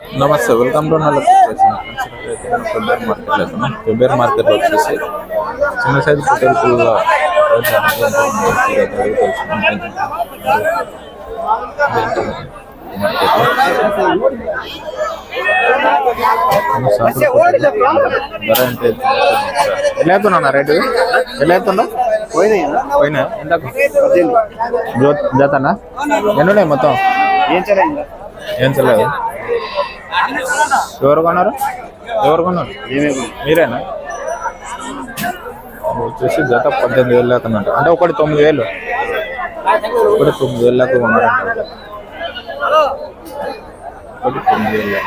నమస్తే welcome to నల్ల ఫిబ్రవరి market వెళ్తున్నాం. ఫిబ్రవరి మార్కెట్లో వచ్చేసి చిన్న సైజు పొట్టేలు పుల్ల ధర ఎంత ఎలా అవుతున్నా రేటు? ఎలా అవుతుందా పోయినా జతనా ఎన్ని ఉన్నాయి మొత్తం? ఏం తెలియదు ఎవరు కొన్నారు? ఎవరు కొన్నారు? మీరేనా? వచ్చేసి జత పద్దెనిమిది వేలు దాకా ఉందంట అంటే ఒకటి తొమ్మిది వేలు ఒకటి తొమ్మిది వేలు దాకా కొన్నారంట ఒకటి తొమ్మిది వేలు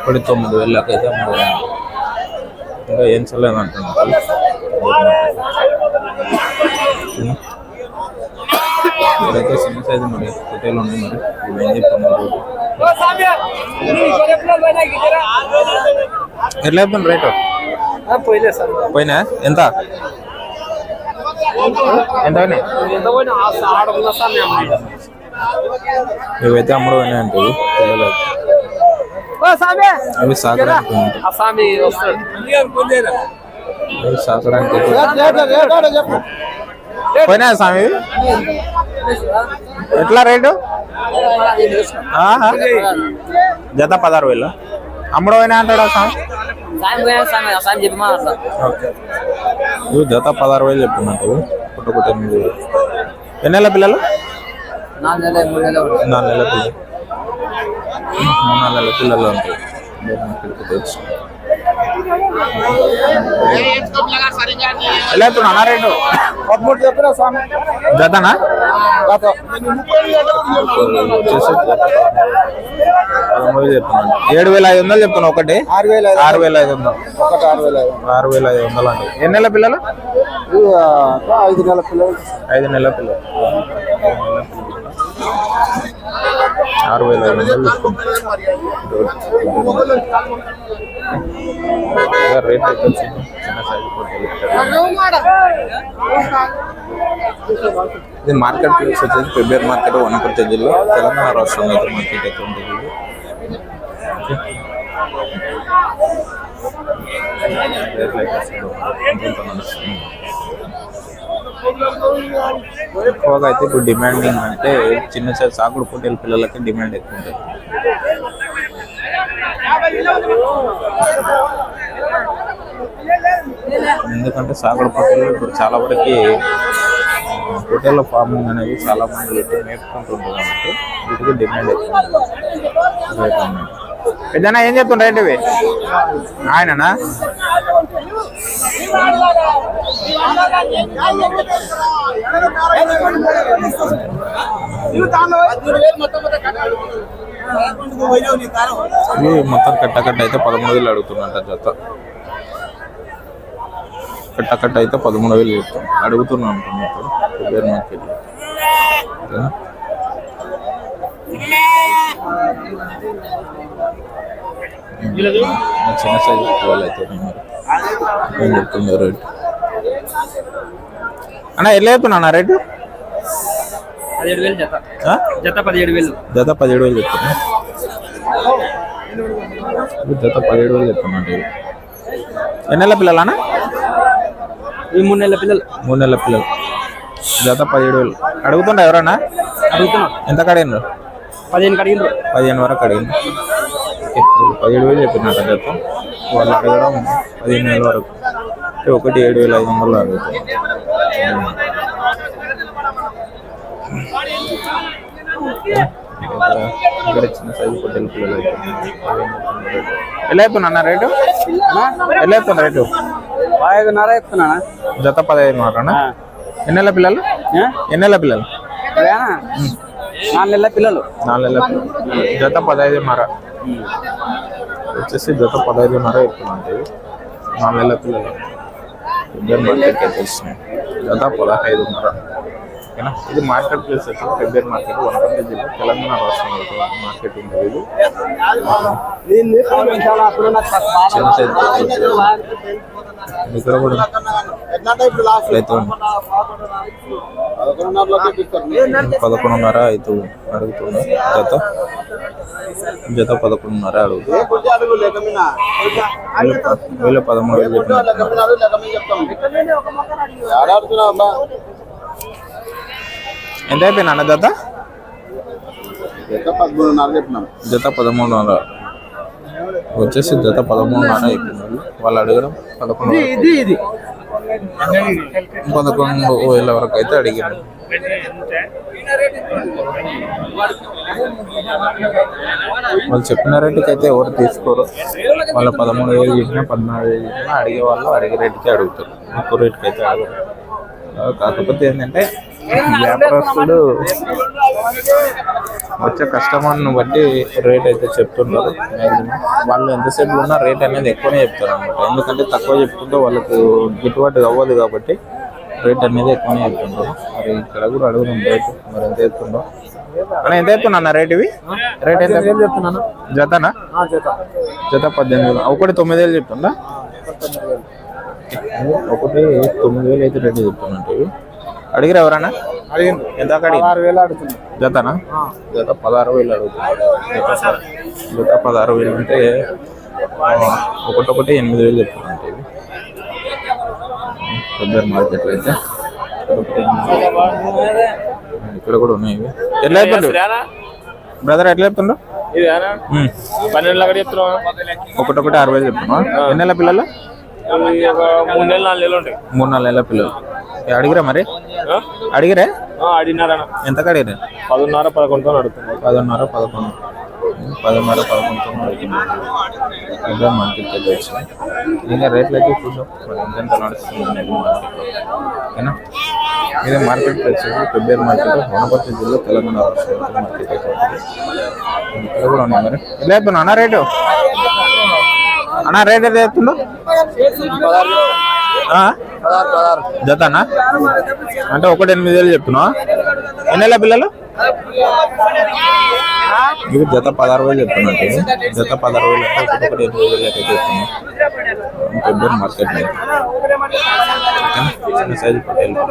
ఒకటి తొమ్మిది వేలు దాకా అయితే అమ్ముతారు. ఇంకా ఏం చల్లదు అంటున్నారు ఇక్కడైతే చిన్న సైజు మరి పొట్టేలు ఉన్నాయి మరి ఇవి ఏం చెప్తున్నారు ఎట్లా చెప్తాను రేటు పోయిలే సార్ పోయినా ఎంత ఎంత పోయినాయి ఎంత ఇవైతే అమ్ముడు పోయినాయి అంటే పిల్లలు అవి సాకడానికి ఉన్నాయి. సాకడానికి పోయినా స్వామి ఎట్లా రేటు. జత పదహారు వేలు. అమ్ముడు పోయినా అంటాడా ఓకే. ఇవి జత పదహారు వేలు చెప్తున్నట్టు పుట్టకుట ఎనిమిది వేలు. ఎన్ని నెలల పిల్లలు? నాలుగు నెలలు మూడు నెలలు నాలుగు నెలల పిల్లలు మూడు నాలుగు నెలల పిల్లలు ఉంటాయి. తెచ్చు ఎలా చెప్తున్నా అన్న రేటు. పదమూడు చెప్పిన స్వామి? జతనా? ఏడు వేల ఐదు వందలు చెప్తున్నా ఒకటి? ఆరు వేల ఆరు వేల ఐదు వందలు. ఒకటి ఆరు వేల ఆరు వేల ఐదు వందలు అండి. ఎన్ని నెలల పిల్లలు? ఐదు నెలల పిల్లలు. ఐదు నెలల పిల్లలు. ఆరు వేల ఐదు వందలు తీసుకుంటాం రేట్ అయితే చిన్న చిన్న సైజు పొట్టేలు ఇది మార్కెట్ ప్లేస్ వచ్చేసి ఫిబ్రవరి మార్కెట్ వనపర్తి జిల్లా తెలంగాణ రాష్ట్రంలో అయితే మార్కెట్ అయితే ఉంటుంది ఇది. రేట్లు అయితే అసలు ఇంకొంత నడుస్తుంది. ఎక్కువగా అయితే ఇప్పుడు డిమాండింగ్ అంటే చిన్న సైజు సాకుడు పొట్టేలు పిల్లలకి డిమాండ్ ఎక్కువ ఉంటుంది ఎందుకంటే సాగుడు పొట్టేలు ఇప్పుడు చాలా వరకు పొట్టేళ్ళ ఫార్మింగ్ అనేది చాలా మంది పెట్టి మేపుకుంటుంటారు కాబట్టి వీటికి డిమాండ్ ఎక్కువ. పెద్దనా ఏం చెప్తుండ్రు రేట్ ఇవి ఆయననా మొత్తం కట్ట కట్ట అయితే పదమూడు వేలు అడుగుతున్నట్ట జత. కట్ట కట్ట అయితే పదమూడు వేలు చెప్తాం. అడుగుతున్నాం చిన్న సైజు వాళ్ళు అయితే. ఏం చెప్తుందో రేటు అన్న ఎట్లా చెప్తున్నా రేటు? పదిహేడు వేలు జత? జత పదిహేడు వేలు. జత పదిహేడు వేలు చెప్తున్నా. జత పదిహేడు వేలు చెప్తున్నా ఎన్ని నెలల పిల్లలనా ఈ మూడు నెలల పిల్లలు. మూడు నెలల పిల్లలు. జత పదిహేడు వేలు. అడుగుతుండ ఎవరన్నా? అడుగుతున్నాం. ఎంత కడిగినారు పదిహేను కడిగిండ్రు. పదిహేను వరకు అడిగింది పదిహేడు వేలు చెప్పినట్టు జత. వాళ్ళు అడగడం పదిహేను వేల వరకు. ఒకటి ఏడు వేల ఐదు వందలు అడుగుతారు. ఇక్కడ చిన్న సైజు పొట్టెల పిల్లలు ఎలా అయిపోయినా అన్న రేటు ఎలా అయిపోయింది రేటు? ఐదున్నర చెప్తున్నానా? జత పదహైదు మాటనా ఎన్ని నెలల పిల్లలు? ఎన్ని నెలల పిల్లలు? నాలుగు నెలల పిల్లలు. నాలుగు నెలల పిల్లలు. జత పదహైదున్నర వచ్చేసి జత పదహైదున్నర చెప్తున్నాంటే నాలుగు నెలల పిల్లలు. ఇద్దరు మార్కెట్కి అయితే వస్తున్నాయి జత పదహైదున్నర ఓకేనా ఇది మార్కెట్ ప్లేస్ వచ్చి ఫిబ్రవరి మార్కెట్ వనపర్తి జిల్లా తెలంగాణ రాష్ట్రంలో ఒక మార్కెట్ ఉంది ఇది చిన్న సైజు ఇక్కడ కూడా ఇట్లయితే ఉంది పదకొండున్నర అయితే అడుగుతున్నా జత జత పదకొండున్నర అడుగుతుంది పదమూడు వేలు చెప్పినట్టున్నారు. ఎంత అయిపోయింది అన్న జత? పదమూడున్నర చెప్పినాం. జత పదమూడున్నర. వచ్చేసి జత పదమూడున్నర అయిపోయింది. వాళ్ళు. వాళ్ళు అడగడం పదకొండు వరకు. ఇది ఇది. పదకొండు వేల వరకు అయితే అడిగారు. వాళ్ళు చెప్పిన రేటుకి అయితే ఎవరు తీసుకోరు. వాళ్ళ పదమూడు వేలు చేసినా పద్నాలుగు వేలు చేసినా అడిగే వాళ్ళు అడిగే రేటుకి అడుగుతారు. ఎక్కువ రేటుకి అయితే అడగరు కాకపోతే ఏంటంటే వ్యాపారస్తుడు వచ్చే కస్టమర్ని బట్టి రేట్ అయితే చెప్తుంటారు. వాళ్ళు ఎంతసేపు ఉన్నా రేట్ అనేది ఎక్కువనే చెప్తారు అనమాట ఎందుకంటే తక్కువ చెప్పుకుంటే వాళ్ళకు గిట్టుబాటు అవ్వదు కాబట్టి రేట్ అనేది ఎక్కువనే చెప్తుంటారు మరి ఇక్కడ కూడా అడుగుదాం రేటు మరి ఎంత చెప్తుండో అన్న ఎంత చెప్తున్నా అన్న రేట్ ఇవి? రేట్ ఎంత? చెప్తున్నాను జతనా? జత. పద్దెనిమిది వేలు. ఒకటి తొమ్మిది వేలు చెప్తుందా? ఒకటి తొమ్మిది వేలు అయితే రేటు చెప్తున్నట్టు ఇవి. అడిగిరా ఎవరన్నా? అడిగింది ఎంత వేలు అడుగుతుంది జతనా? జత పదహారు వేలు అడుగుతున్నారు జత పదహారు వేలు అంటే ఒకటొకటి ఎనిమిది వేలు చెప్తున్నట్టు పెద్ద మార్కెట్లో అయితే. ఇక్కడ కూడా ఉన్నాయి ఇవి. ఎట్లా చెప్తుండ్రు బ్రదర్ ఎట్లా చెప్తుండ్రు? ఉమ్. పన్నెండు చెప్తున్నాం ఒకటొకటి ఆరు వేలు చెప్తున్నా ఎన్ని నెలల పిల్లలు? మూడు నెలలు నాలుగు నెలలు ఉంటాయి. మూడు నాలుగు నెలల పిల్లలు. అడిగిరా మరి? అడిగిరే? అడిగినారన్న. ఎంత అడిగిరా పదున్నర పదకొండుతో అడుగుతున్నాం. పదన్నర పదకొండు. పదన్నర పదకొండుతో అడుగుతున్నారు మార్కెట్ అయితే వచ్చినాయి ఇంకా రేట్లు అయితే చూద్దాం. ఎంత నడుస్తుంది మార్కెట్లో ఓకేనా? ఇది మార్కెట్ వచ్చేసి ఫిబ్రవరి మార్కెట్ వనపర్తి జిల్లా తెలంగాణ రాష్ట్రం మార్కెట్ అయితే ఇక్కడ కూడా ఉన్నాయి మరి. ఎలా చెప్తున్నా అన్న రేటు? అన్న రేట్ ఎంత చెప్తుండో జతనా? అంటే ఒకటి ఎనిమిది వేలు చెప్తున్నా ఎన్ని పిల్లలు? ఇవి జత పదహారు వేలు చెప్తున్నట్టు. జత పదహారు వేలు అంటే ఒకటి ఎనిమిది వేలు అయితే చెప్తున్నా. ఫిబ్రవరి మార్కెట్ చిన్న సైజు పట్టేలు.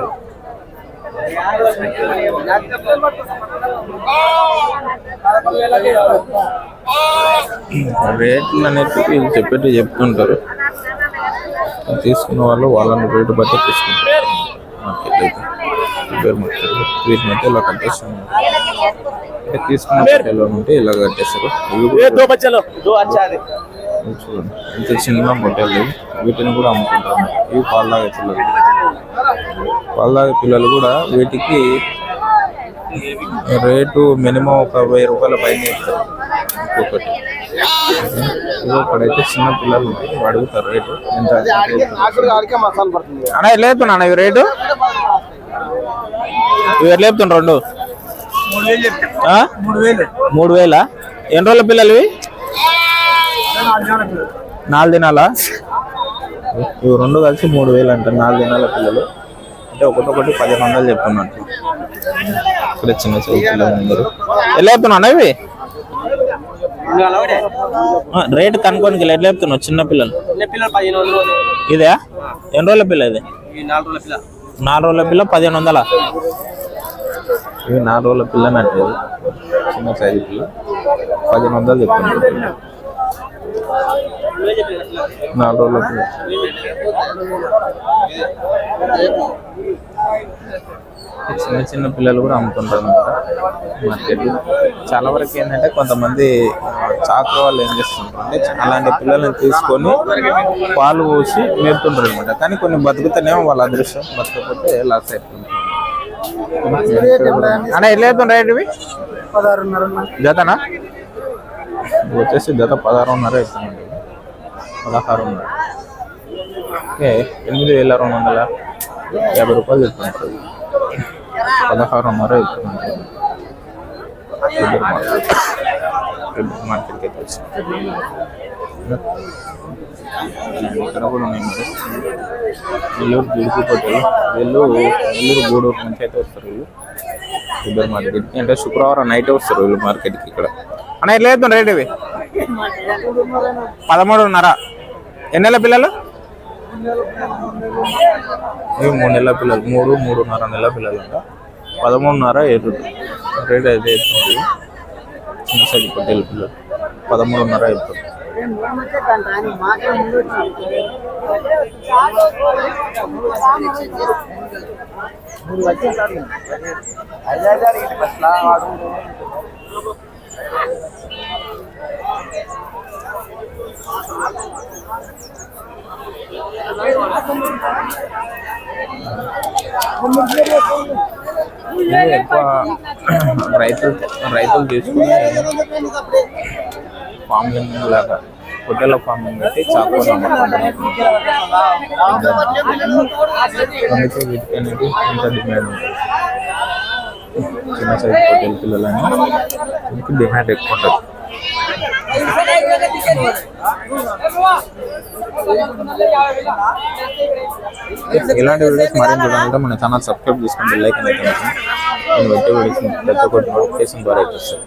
రేట్లు అనేది వీళ్ళు చెప్పేట్టు చెప్తుంటారు. తీసుకున్న వాళ్ళు వాళ్ళని రేటు బట్టి తీసుకుంటారు. మార్కెట్ అయితే. February market. వీటిని అయితే ఇలా కట్టేస్తున్నారు తీసుకున్న ఉంటే ఇలా కట్టేస్తారు చూడండి. చిన్న పొట్టేలు ఇవి. వీటిని కూడా అమ్ముకుంటారు ఇవి పాలలాగే పిల్లలు. పాలలాగే పిల్లలు కూడా వీటికి రేటు మినిమం ఒక వెయ్యి రూపాయల పైన ఇస్తారు. ఒక్కొక్కటి. ఇదో ఇక్కడైతే చిన్న పిల్లలు అడుగుతారు రేటు. ఎంత ఆడికే మసాలా పడుతుంది. అన్న ఎట్లా చెప్తున్నా ఇవి రేటు? ఇవి ఎట్లా చెప్తుండ్రు రెండు? మూడు వేలు ఎన్ని రోజుల పిల్లలు ఇవి నాలుగు దినాలా? ఇవి రెండు కలిసి మూడు వేలు అంట నాలుగు దినాల పిల్లలు. అంటే ఒకటొకటి పదిహేను వందలు చెప్తున్నట్టు ఇక్కడ చిన్న సైజు పిల్లలు అందరు. ఎలా చెప్తున్నా ఇవి? ఆ, రేటు కనుక్కోనికి ఎట్లా చెప్తున్నావు చిన్న పిల్లలు? ఇదే? ఎన్ని రోజుల పిల్ల ఇది? ఈ నాలుగు రోజుల పిల్ల. నాలుగు రోజుల పిల్ల పదిహేను వందల? ఇవి నాలుగు రోజుల పిల్ల అంటే చిన్న సైజు పిల్ల. పదిహేను వందలు చెప్తున్నాను నాలుగు రోజుల పిల్ల. చిన్న చిన్న పిల్లలు కూడా అమ్ముతుంటారు అనమాట మార్కెట్. చాలా వరకు ఏంటంటే కొంతమంది ఆ, చాకరీ వాళ్ళు ఏం చేస్తుంటారు అంటే అలాంటి పిల్లల్ని తీసుకొని పాలు పోసి మేపుతుంటారు అనమాట కానీ కొన్ని బతుకుతానేమో వాళ్ళ అదృష్టం. బతకపోతే లాస్ అయిపోతుంది. అన్న ఎట్లా అవుతుంది రేట్ ఇవి? పదహారున్నర జతనా? వచ్చేసి జత పదహారున్నర అవుతుంది పదహారున్నర. ఓకే ఎనిమిది వేల రెండు వందల యాభై రూపాయలు చెప్తుంటారు పదహారున్నర అవుతుంది మార్కెట్కి అయితే ఇక్కడ కూడా ఉన్నాయి మరి నెల్లూరు గిడుపు వీళ్ళు నెల్లూరు గూడూరు నుంచి అయితే వస్తారు వీళ్ళు ఇద్దరు మార్కెట్కి అంటే శుక్రవారం నైట్ వస్తారు వీళ్ళు మార్కెట్కి ఇక్కడ అన్న ఎట్లా రేట్ ఇవి పదమూడున్నర ఎన్ని పిల్లలు ఇవి మూడు నెలల పిల్లలు మూడు మూడున్నర నెలల పిల్లలు అంట పదమూడున్నర ఎర్రు రేట్ అయితే చిన్న సైజు పట్టేళ్ళ పిల్లలు పదమూడున్నర ఎత్తుంది ఎక్కువ రైతులు రైతులు తీసుకుని ఫార్మింగ్ లాగా పొట్టెల ఫార్మింగ్ అయితే చాకు అందుకే వీటికి అనేది ఎంత డిమాండ్ చిన్న సైజ్ పొట్టెల పిల్లలని దీనికి డిమాండ్ ఎక్కువ ఉంటుంది ఇలాంటి వీడియోస్ మరింత చూడాలంటే మన ఛానల్ సబ్స్క్రైబ్ చేసుకుని బెల్ ఐకాన్ అయితే నేను వచ్చే వీడియోస్ పెద్ద కొట్టి నోటిఫికేషన్ ద్వారా అయితే వస్తుంది.